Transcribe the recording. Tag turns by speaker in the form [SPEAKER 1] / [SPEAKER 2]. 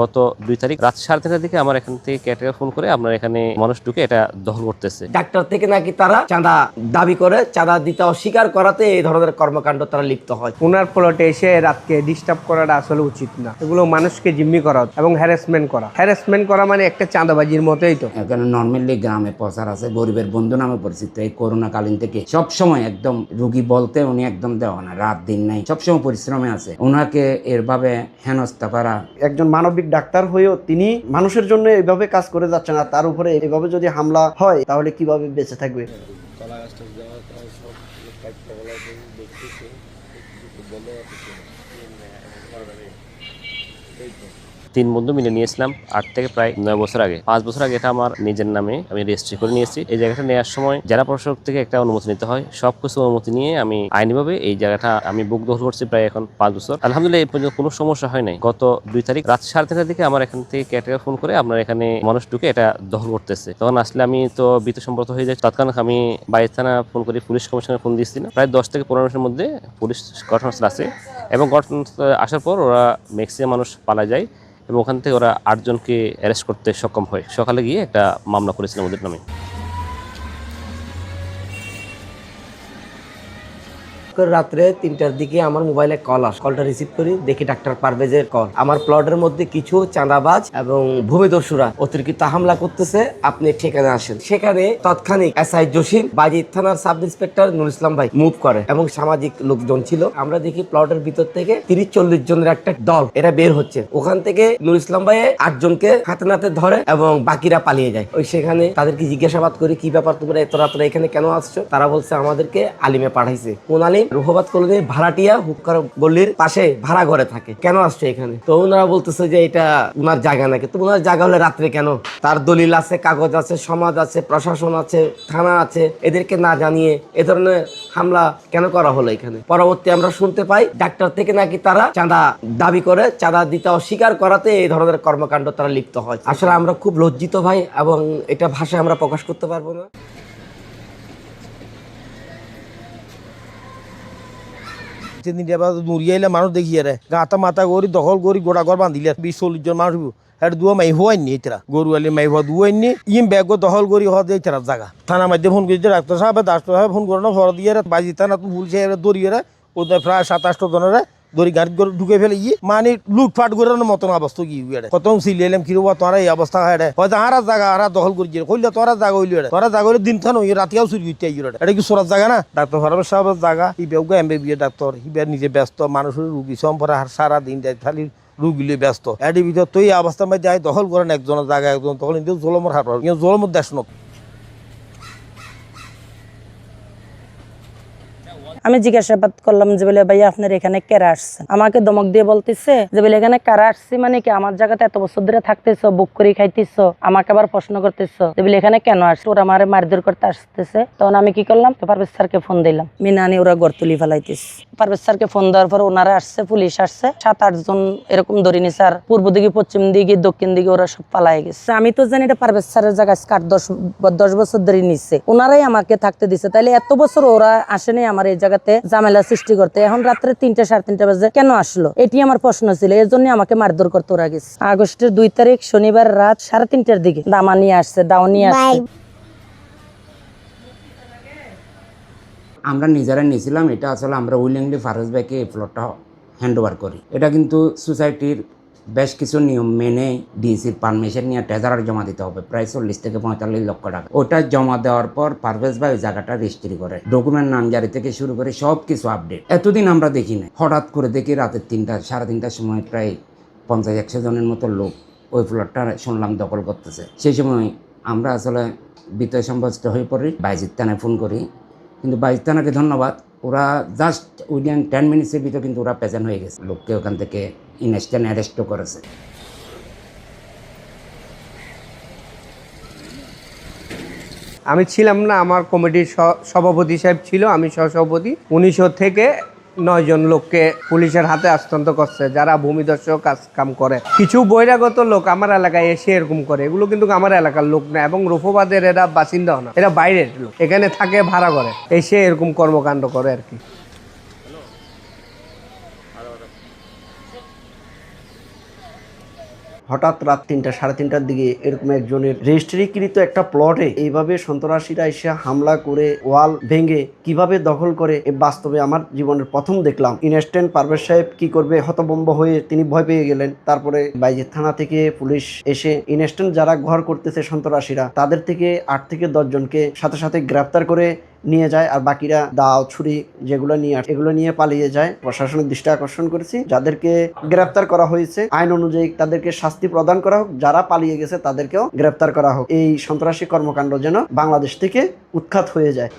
[SPEAKER 1] গত দুই তারিখ রাত সাড়ে তিনটার দিকে আমার এখান থেকে ক্যাটার ফোন করে আপনার এখানে মানুষ ঢুকে এটা দখল করতেছে।
[SPEAKER 2] ডাক্তার থেকে নাকি তারা চাঁদা দাবি করে চাঁদা দিতে অস্বীকার করাতে এই ধরনের কর্মকাণ্ড তারা লিপ্ত হয়।
[SPEAKER 3] ওনার প্লটে এসে রাতকে ডিস্টার্ব করাটা আসলে উচিত না। এগুলো মানুষকে জিম্মি করা এবং হ্যারাসমেন্ট করা। হ্যারাসমেন্ট করা মানে একটা চাঁদাবাজির মতোই তো।
[SPEAKER 4] এখানে নর্মালি গ্রামে প্রচার আছে গরিবের বন্ধু নামে পরিচিত। এই করোনা কালীন থেকে সব সময় একদম রুগী বলতে উনি একদম দেওয়া না রাত দিন নাই সবসময় পরিশ্রমে আছে। ওনাকে এরভাবে হেনস্থা করা।
[SPEAKER 5] একজন মানবিক ডাক্তার হয়েও তিনি মানুষের জন্য এভাবে কাজ করে যাচ্ছে না তার উপরে এভাবে যদি হামলা হয়, তাহলে কীভাবে বেঁচে থাকবে?
[SPEAKER 1] তিন বন্ধু মিলে নিয়েছিলাম আট থেকে প্রায় নয় বছর আগে। পাঁচ বছর আগে এটা আমার নিজের নামে আমি রেজিস্ট্রি করে নিয়েছি। এই জায়গাটা নেওয়ার সময় জেলা প্রশাসক থেকে একটা অনুমতি নিতে হয় সব কিছু অনুমতি নিয়ে আমি আইনিভাবে এই জায়গাটা আমি বুক দখল করছি প্রায় এখন পাঁচ বছর। আলহামদুলিল্লাহ, এই পর্যন্ত কোনো সমস্যা হয় নাই। গত দুই তারিখ রাত সাড়ে তিনটার দিকে আমার এখান থেকে ক্যাটার ফোন করে আপনার এখানে মানুষ ঢুকে এটা দখল করতেছে। তখন আসলে আমি তো বিত সম্পর্ক হয়ে যায় তৎক্ষণাৎ আমি বাইরে থানা ফোন করি, পুলিশ কমিশনার ফোন দিয়েছি না প্রায় দশ থেকে পনেরো মিনিটের মধ্যে পুলিশ ঘটনাস্থলে আসে এবং ঘটনাস্থলে আসার পর ওরা ম্যাক্সিমাম মানুষ পালা যায়। এবং ওখান থেকে ওরা আটজনকে অ্যারেস্ট করতে সক্ষম হয়। সকালে গিয়ে একটা মামলা করেছিলাম ওদের নামে
[SPEAKER 2] রাত্রে তিনটার দিকে আমার মোবাইলে কল আস কলটা রিসিভ করি, দেখি ডাক্তার পারভেজের কল আমার প্লটের মধ্যে কিছু চাঁদাবাজ এবং ভূমিদস্যুরা অতিরিক্ত হামলা করতেছে। আপনি ঠিকানা আসেন। সেখানে তৎক্ষণিক এস আই জসিম বাজিত থানার সাব ইন্সপেক্টর নুর ইসলাম ভাই মুভ করে এবং সামাজিক লোকজন ছিল। আমরা দেখি প্লটের ভিতর থেকে তিরিশ চল্লিশ জনের একটা দল এরা বের হচ্ছে। ওখান থেকে নুর ইসলাম ভাই আটজনকে হাতে নাতে ধরে এবং বাকিরা পালিয়ে যায়। ওই সেখানে তাদেরকে জিজ্ঞাসাবাদ করি, কি ব্যাপার তোমরা এত রাত্রে এখানে কেন আসছো? তারা বলছে, আমাদেরকে আলিমে পাঠাইছে। কোন আলিম? রুহবাদ কলোনি ভাড়াটিয়া হুক্কার গল্লির পাশে ভাড়া ঘরে থাকে। কেন আসছে এখানে? তো ওনারা বলতেছে যে এটা ওনার জায়গা নাকি। তো ওনার জায়গা হলে রাত্রে কেন? তার দলিল আছে, কাগজ আছে, সমাজ আছে, প্রশাসন আছে, থানা আছে। এদেরকে না জানিয়ে এ ধরনের হামলা কেন করা হলো এখানে? পরবর্তী আমরা শুনতে পাই, ডাক্তার থেকে নাকি তারা চাঁদা দাবি করে, চাঁদা দিতে অস্বীকার করাতে এই ধরনের কর্মকাণ্ড তারা লিপ্ত হয়। আসলে আমরা খুব লজ্জিত ভাই, এবং এটা ভাষায় আমরা প্রকাশ করতে পারব না।
[SPEAKER 6] সেদিন মুড়িয়াইলে মানুষ দেখিয়ে রে গাঁতা মাথা গরি দখল করি গোড়া ঘর বান্ধিলে। বিশ চল্লিশ জন মানুষ হেড দুয়া মাই হওয়াইনি এতরা গরু আলি মাই হওয়া দুয়াইনি ইম ব্যাগ দখল করি হওয়া দিয়ে এতরা জায়গা থানা মাধ্যমে ফোন করেছে ডাক্তার সাহেব ডাক্তার সাহেব ফোন করে না ফর দিয়ে বাজি থানা তো ভুলছে দৌড়িয়ে রে ওদের প্রায় সাতাশটা জনের দড়ি গাড়ি করে ঢুকে ফেলে ইয়ে মানে লুটফাট করে মতন অবস্থা কি ইয়ে কত সিলিয়ালাম কি রবা তোরা এই অবস্থা হয় হয়তো আরা জায়গা আরা দখল করি কইলে তোরা জায়গা হইলি তোরা জায়গা হইলে দিন থানো রাতিয়াও চুরি করতে আই রে এটা কি সোরার জায়গা না? ডাক্তার ফরাবের সাহেবের জায়গা ই বেউগা এম বি ডাক্তার হিবার নিজে ব্যস্ত। মানুষের রুগী সম্পরা সারা দিন যায়, খালি রুগীলে ব্যস্ত। এটির ভিতর তো এই অবস্থার মধ্যে দখল করেন একজনের জায়গা একজন তখন জলমর হাট জলমর দেশ নত
[SPEAKER 7] আমি জিজ্ঞাসাবাদ করলাম যে বলে, ভাইয়া, আপনার এখানে কেরা আসছেন আমাকে দমক দিয়ে বলতেছে যে বলে, এখানে কারা আসছে মানে কি? আমার জায়গাতে এত বছর ধরে থাকতেছ, বুক করে খাইতেছ, আমাকে আবার প্রশ্ন করতেছ। যে বলে, এখানে কেন আসছে? ওরা আমার মারধর করতে আসতেছে। তখন আমি কি করলাম? পারভেজ স্যারকে ফোন দিলাম। মিনানি ওরা গড় তুলি ফেলাইতেছে পারভেজ স্যারকে ফোন দেওয়ার পর ওনারা আসছে, পুলিশ আসছে। সাত, আট জন এরকম ধরিনি স্যার। পূর্ব দিকে, পশ্চিম দিকে, দক্ষিণ দিকে ওরা সব পালাই গেছে। আমি তো জানি এটা পারভেজ স্যারের জায়গায় আট, দশ দশ বছর ধরে নিচ্ছে ওনারাই আমাকে থাকতে দিচ্ছে তাইলে এত বছর ওরা আসেনি আমার এই জায়গাতে ঝামেলা সৃষ্টি করতে। এখন রাত্রে তিনটা সাড়ে তিনটা বাজে। কেন আসলো? এটি আমার প্রশ্ন ছিল এর জন্য আমাকে মারধর করতে ওরা গেছে। আগস্টের দুই তারিখ শনিবার রাত সাড়ে তিনটার দিকে। দামা নিয়ে আসছে দাও নিয়ে আসছে।
[SPEAKER 4] আমরা নিজেরা নিয়েছিলাম এটা আসলে আমরা উইলিংলি ফারুজ ভাইকে এই প্লটটা হ্যান্ড ওভার করি। এটা কিন্তু সোসাইটির বেশ কিছু নিয়ম মেনে ডিসির পারমিশন নিয়ে ট্রেজারার জমা দিতে হবে। প্রায় চল্লিশ থেকে পঁয়তাল্লিশ লক্ষ টাকা। ওটা জমা দেওয়ার পর পারভেজ ভাই ওই জায়গাটা রেজিস্ট্রি করে। ডকুমেন্ট নামজারি থেকে শুরু করে সব কিছু আপডেট এতদিন আমরা দেখি না হঠাৎ করে দেখি রাতের তিনটা, সাড়ে তিনটার সময় প্রায় পঞ্চাশ, একশো জনের মতো লোক ওই প্লটটা শুনলাম দখল করতেছে। সেই সময় আমরা আসলে বিতয় সম্পষ্ট হয়ে পড়ি, বাইজিৎ থানায় ফোন করি। কিন্তু বাইজিৎ থানাকে ধন্যবাদ, ওরা জাস্ট উইদিন টেন মিনিটসের ভিতরে কিন্তু ওরা প্রেজেন্ট হয়ে গেছে। লোককে ওখান থেকে ইনস্ট্যান্ট অ্যারেস্টও করেছে।
[SPEAKER 3] আমি ছিলাম না আমার কমিটির স- সভাপতি সাহেব ছিল আমি সহসভাপতি। উনিশশো থেকে নয় জন লোককে পুলিশের হাতে হস্তান্তর করছে যারা ভূমিদস্যু কাজ কাম করে। কিছু বহিরাগত লোক আমার এলাকায় এসে এরকম করে। এগুলো কিন্তু আমার এলাকার লোক না এবং রূপবাদের এরা বাসিন্দাও না এরা বাইরের লোক। এখানে থাকে ভাড়া করে। এসে এরকম কর্মকাণ্ড করে আর কি।
[SPEAKER 5] হঠাৎ রাত তিনটা, সাড়ে তিনটার দিকে এরকম একজনের রেজিস্ট্রিকৃত একটা প্লটে এইভাবে সন্ত্রাসীরা এসে হামলা করে, ওয়াল ভেঙে কীভাবে দখল করে, এ বাস্তবে আমার জীবনের প্রথম দেখলাম। ইনস্ট্যান্ট পারভেজ সাহেব কি করবে হতবম্ব হয়ে তিনি ভয় পেয়ে গেলেন। তারপরে বাইজের থানা থেকে পুলিশ এসে ইনস্ট্যান্ট যারা ঘর করতেছে সন্ত্রাসীরা, তাদের থেকে আট থেকে দশ জনকে সাথে সাথে গ্রেপ্তার করে নিয়ে যায় আর বাকিরা দাও ছুরি যেগুলো নিয়ে এগুলো নিয়ে পালিয়ে যায়। প্রশাসনের দৃষ্টি আকর্ষণ করেছি। যাদেরকে গ্রেপ্তার করা হয়েছে, আইন অনুযায়ী তাদেরকে শাস্তি প্রদান করা হোক, যারা পালিয়ে গেছে তাদেরকেও গ্রেপ্তার করা হোক। এই সন্ত্রাসী কর্মকাণ্ড যেন বাংলাদেশ থেকে উৎখাত হয়ে যায়।